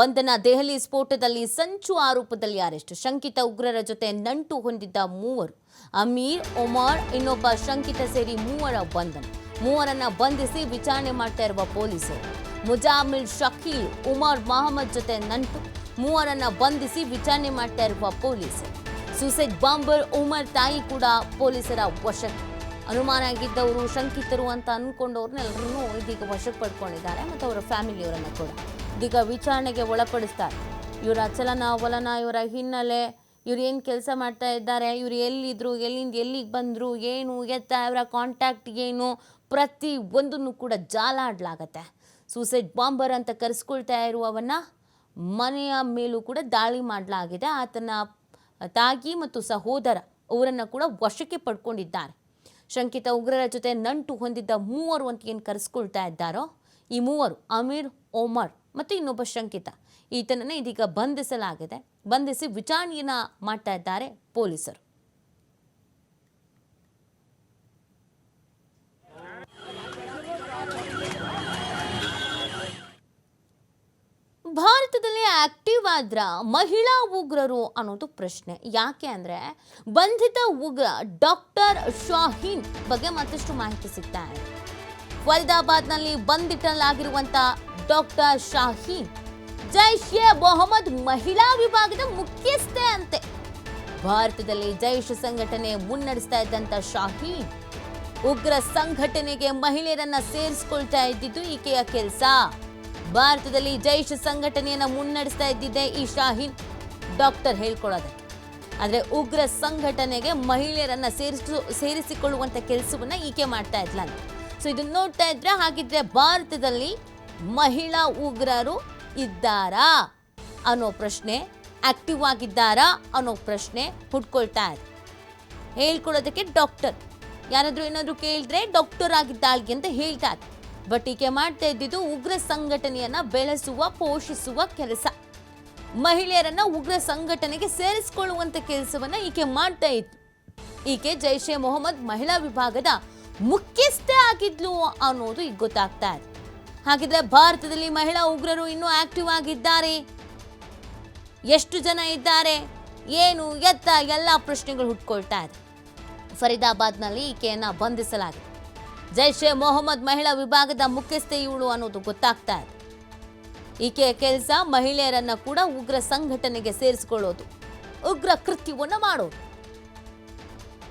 ಬಂಧನ ದೆಹಲಿ ಸ್ಫೋಟದಲ್ಲಿ ಸಂಚು ಆರೋಪದಲ್ಲಿ ಅರೆಸ್ಟ್. ಶಂಕಿತ ಉಗ್ರರ ಜೊತೆ ನಂಟು ಹೊಂದಿದ್ದ ಮೂವರು. ಅಮೀರ್, ಒಮಾರ್, ಇನ್ನೊಬ್ಬ ಶಂಕಿತ ಸೇರಿ ಮೂವರ ಬಂಧನ. ಮೂವರನ್ನ ಬಂಧಿಸಿ ವಿಚಾರಣೆ ಮಾಡ್ತಾ ಇರುವ ಪೊಲೀಸರು. ಮುಜಾಮಿಲ್ ಶಕೀಲ್, ಉಮರ್ ಮಹಮ್ಮದ್ ಜೊತೆ ನಂಟು. ಮೂವರನ್ನ ಬಂಧಿಸಿ ವಿಚಾರಣೆ ಮಾಡ್ತಾ ಇರುವ ಪೊಲೀಸರು. ಸೂಸೈಡ್ ಬಾಂಬರ್, ಉಮರ್ ತಾಯಿ ಕೂಡ ಪೊಲೀಸರ ವಶಕ್ಕೆ. ಅನುಮಾನ ಆಗಿದ್ದವರು ಶಂಕಿತರು ಅಂತ ಅನ್ಕೊಂಡವ್ರನ್ನೆಲ್ಲರನ್ನೂ ಇದೀಗ ವಶಕ್ಕೆ ಪಡ್ಕೊಂಡಿದ್ದಾರೆ ಮತ್ತು ಅವರ ಫ್ಯಾಮಿಲಿಯವರನ್ನು ಕೂಡ. ಇದೀಗ ವಿಚಾರಣೆಗೆ ಒಳಪಡಿಸ್ತಾರೆ. ಇವರ ಚಲನ ವಲನ ಇವರ ಹಿನ್ನೆಲೆ, ಇವ್ರು ಏನು ಕೆಲಸ ಮಾಡ್ತಾ ಇದ್ದಾರೆ, ಇವರು ಎಲ್ಲಿದ್ರು, ಎಲ್ಲಿಂದ ಎಲ್ಲಿಗೆ ಬಂದರು, ಏನು, ಎತ್ತ ಇವರ ಕಾಂಟ್ಯಾಕ್ಟ್ ಏನು, ಪ್ರತಿ ಒಂದನ್ನು ಕೂಡ ಜಾಲಾಡ್ಲಾಗತ್ತೆ. ಸೂಸೈಡ್ ಬಾಂಬರ್ ಅಂತ ಕರೆಸ್ಕೊಳ್ತಾ ಇರುವವನ್ನ ಮನೆಯ ಮೇಲೂ ಕೂಡ ದಾಳಿ ಮಾಡಲಾಗಿದೆ. ಆತನ ತಾಗಿ ಮತ್ತು ಸಹೋದರ, ಅವರನ್ನು ಕೂಡ ವಶಕ್ಕೆ ಪಡ್ಕೊಂಡಿದ್ದಾರೆ. ಶಂಕಿತ ಉಗ್ರರ ಜೊತೆ ನಂಟು ಹೊಂದಿದ್ದ ಮೂವರು ಅಂತ ಏನು ಕರೆಸ್ಕೊಳ್ತಾ ಇದ್ದಾರೋ, ಈ ಮೂವರು ಅಮೀರ್, ಒಮರ್ ಮತ್ತು ಇನ್ನೊಬ್ಬ ಶಂಕಿತ. ಈತನನ್ನು ಇದೀಗ ಬಂಧಿಸಲಾಗಿದೆ. ಬಂಧಿಸಿ ವಿಚಾರಣೆಯನ್ನು ಮಾಡ್ತಾ ಇದ್ದಾರೆ ಪೊಲೀಸರು. ಭಾರತದಲ್ಲಿ ಆಕ್ಟಿವ್ ಆದ್ರ ಮಹಿಳಾ ಉಗ್ರರು ಅನ್ನೋದು ಪ್ರಶ್ನೆ. ಯಾಕೆ ಅಂದ್ರೆ ಬಂಧಿತ ಉಗ್ರ ಡಾಕ್ಟರ್ ಶಾಹೀನ್ ಬಗ್ಗೆ ಮತ್ತಷ್ಟು ಮಾಹಿತಿ ಸಿಗ್ತಾ ಇದೆ. ಫರೀದಾಬಾದ್ನಲ್ಲಿ ಡಾಕ್ಟರ್ ಶಾಹೀನ್ ಜೈಷ್ ಎ ಮೊಹಮ್ಮದ್ ಮಹಿಳಾ ವಿಭಾಗದ ಮುಖ್ಯಸ್ಥೆ ಅಂತೆ. ಭಾರತದಲ್ಲಿ ಜೈಷ್ ಸಂಘಟನೆ ಮುನ್ನಡೆಸ್ತಾ ಇದ್ದಂಥ ಶಾಹೀನ್ ಉಗ್ರ ಸಂಘಟನೆಗೆ ಮಹಿಳೆಯರನ್ನ ಸೇರಿಸ್ಕೊಳ್ತಾ ಇದ್ದಿದ್ದು ಈಕೆಯ ಕೆಲಸ. ಭಾರತದಲ್ಲಿ ಜೈಷ್ ಸಂಘಟನೆಯನ್ನ ಮುನ್ನಡೆಸ್ತಾ ಇದ್ದಿದ್ದೆ ಈ ಶಾಹೀನ್. ಡಾಕ್ಟರ್ ಹೇಳ್ಕೊಳ್ಳೋದಕ್ಕೆ ಆದರೆ ಉಗ್ರ ಸಂಘಟನೆಗೆ ಮಹಿಳೆಯರನ್ನ ಸೇರಿಸು, ಸೇರಿಸಿಕೊಳ್ಳುವಂತ ಕೆಲಸವನ್ನ ಈಕೆ ಮಾಡ್ತಾ ಇದ್ಲಂತೆ ಸೊ ಇದನ್ನ ನೋಡ್ತಾ ಇದ್ರೆ ಹಾಗಿದ್ರೆ ಭಾರತದಲ್ಲಿ ಮಹಿಳಾ ಉಗ್ರರು ಇದ್ದಾರಾ ಅನ್ನೋ ಪ್ರಶ್ನೆ, ಆಕ್ಟಿವ್ ಆಗಿದ್ದಾರಾ ಅನ್ನೋ ಪ್ರಶ್ನೆ ಹುಟ್ಕೊಳ್ತಾ ಇದೆ. ಹೇಳ್ಕೊಡೋದಕ್ಕೆ ಡಾಕ್ಟರ್. ಯಾರಾದರೂ ಏನಾದರೂ ಕೇಳಿದ್ರೆ ಡಾಕ್ಟರ್ ಆಗಿದ್ದಾಳ್ಗೆ ಅಂತ ಹೇಳ್ತಾರೆ ಬಟ್ ಈಕೆ ಮಾಡ್ತಾ ಇದ್ದಿದ್ದು ಉಗ್ರ ಸಂಘಟನೆಯನ್ನ ಬೆಳೆಸುವ, ಪೋಷಿಸುವ ಕೆಲಸ. ಮಹಿಳೆಯರನ್ನ ಉಗ್ರ ಸಂಘಟನೆಗೆ ಸೇರಿಸಿಕೊಳ್ಳುವಂತ ಕೆಲಸವನ್ನ ಈಕೆ ಮಾಡ್ತಾ ಇತ್ತು ಈಕೆ ಜೈಷ್ ಮೊಹಮ್ಮದ್ ಮಹಿಳಾ ವಿಭಾಗದ ಮುಖ್ಯಸ್ಥೆ ಆಗಿದ್ಲು ಅನ್ನೋದು ಈಗ ಗೊತ್ತಾಗ್ತಾ ಇದೆ. ಹಾಗಿದ್ರೆ ಭಾರತದಲ್ಲಿ ಮಹಿಳಾ ಉಗ್ರರು ಇನ್ನೂ ಆಕ್ಟಿವ್ ಆಗಿದ್ದಾರೆ? ಎಷ್ಟು ಜನ ಇದ್ದಾರೆ? ಏನು ಎತ್ತ ಎಲ್ಲ ಪ್ರಶ್ನೆಗಳು ಹುಟ್ಕೊಳ್ತಾ ಇದೆ. ಫರೀದಾಬಾದ್ನಲ್ಲಿ ಈಕೆಯನ್ನು ಬಂಧಿಸಲಾಗಿದೆ. ಜೈಷ್ ಎ ಮೊಹಮ್ಮದ್ ಮಹಿಳಾ ವಿಭಾಗದ ಮುಖ್ಯಸ್ಥೆ ಇವಳು ಅನ್ನೋದು ಗೊತ್ತಾಗ್ತಾ ಇದೆ. ಈಕೆಯ ಕೆಲಸ ಮಹಿಳೆಯರನ್ನ ಕೂಡ ಉಗ್ರ ಸಂಘಟನೆಗೆ ಸೇರಿಸಿಕೊಳ್ಳೋದು, ಉಗ್ರ ಕೃತ್ಯವನ್ನು ಮಾಡೋದು.